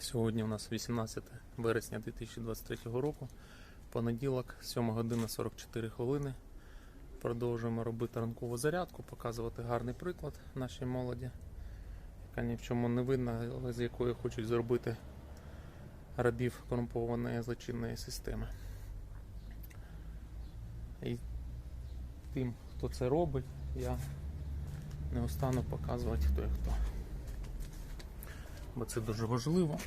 Сьогодні у нас 18 вересня 2023 року, понеділок, 7 година 44 хвилини. Продовжуємо робити ранкову зарядку, показувати гарний приклад нашій молоді, яка ні в чому не винна, але з якої хочуть зробити рабів корумпованої злочинної системи. І тим, хто це робить, я не устану показувати, хто є хто. Бо це дуже важливо.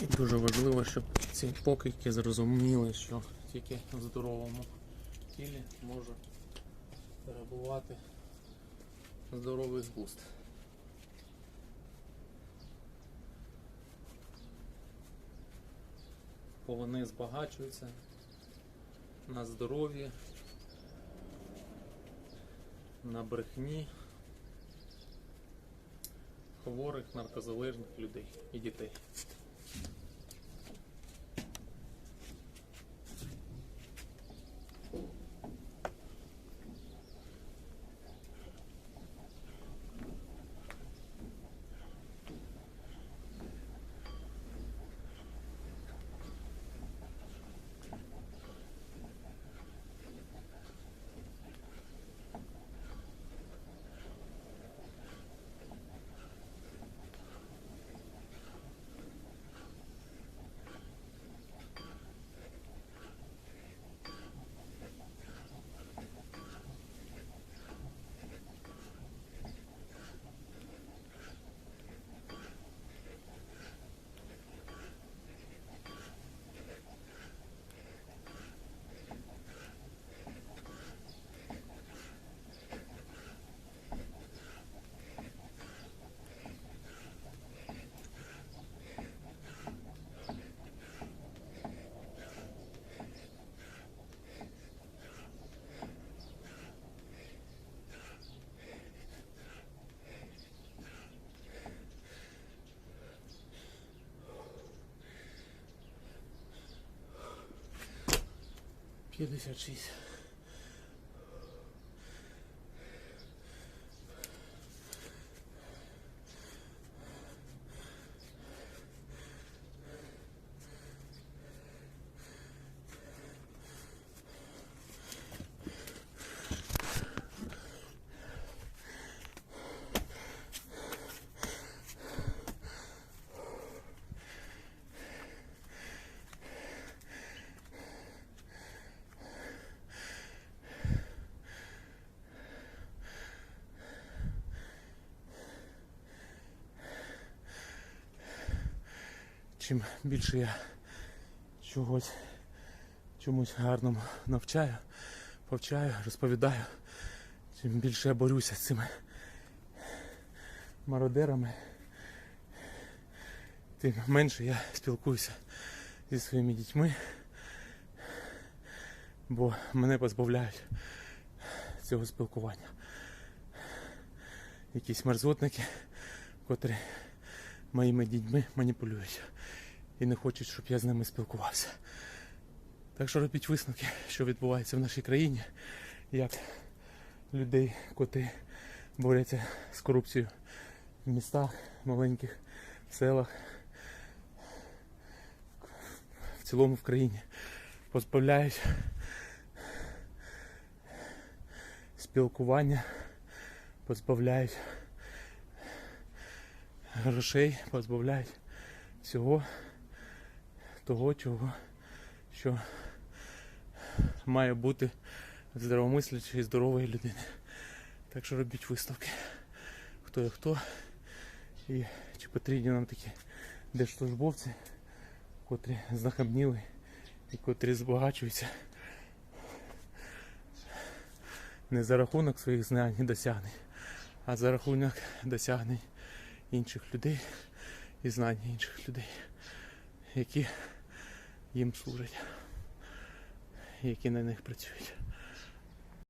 І дуже важливо, щоб ці покидьки зрозуміли, що тільки в здоровому тілі може перебувати здоровий глузд. Бо вони збагачуються на здоров'ї, на брехні хворих, наркозалежних людей і дітей. 56. Чим більше я чогось чомусь гарному навчаю, повчаю, розповідаю, тим більше я борюся з цими мародерами, тим менше я спілкуюся зі своїми дітьми, бо мене позбавляють цього спілкування. Якісь мерзотники, котрі моїми дітьми маніпулюють і не хочуть, щоб я з ними спілкувався. Так що робіть висновки, що відбувається в нашій країні, як людей, котрі борються з корупцією в містах, маленьких селах, в цілому в країні, позбавляють спілкування, позбавляють грошей, позбавляють всього того, чого, що має бути в здоровомислячої, здорової людини. Так що робіть виставки. Хто є хто і чи потрібні нам такі держслужбовці, котрі знахабніли і котрі збагачуються не за рахунок своїх знань і досягнень, а за рахунок досягнень інших людей і знань інших людей, які їм служать, які на них працюють.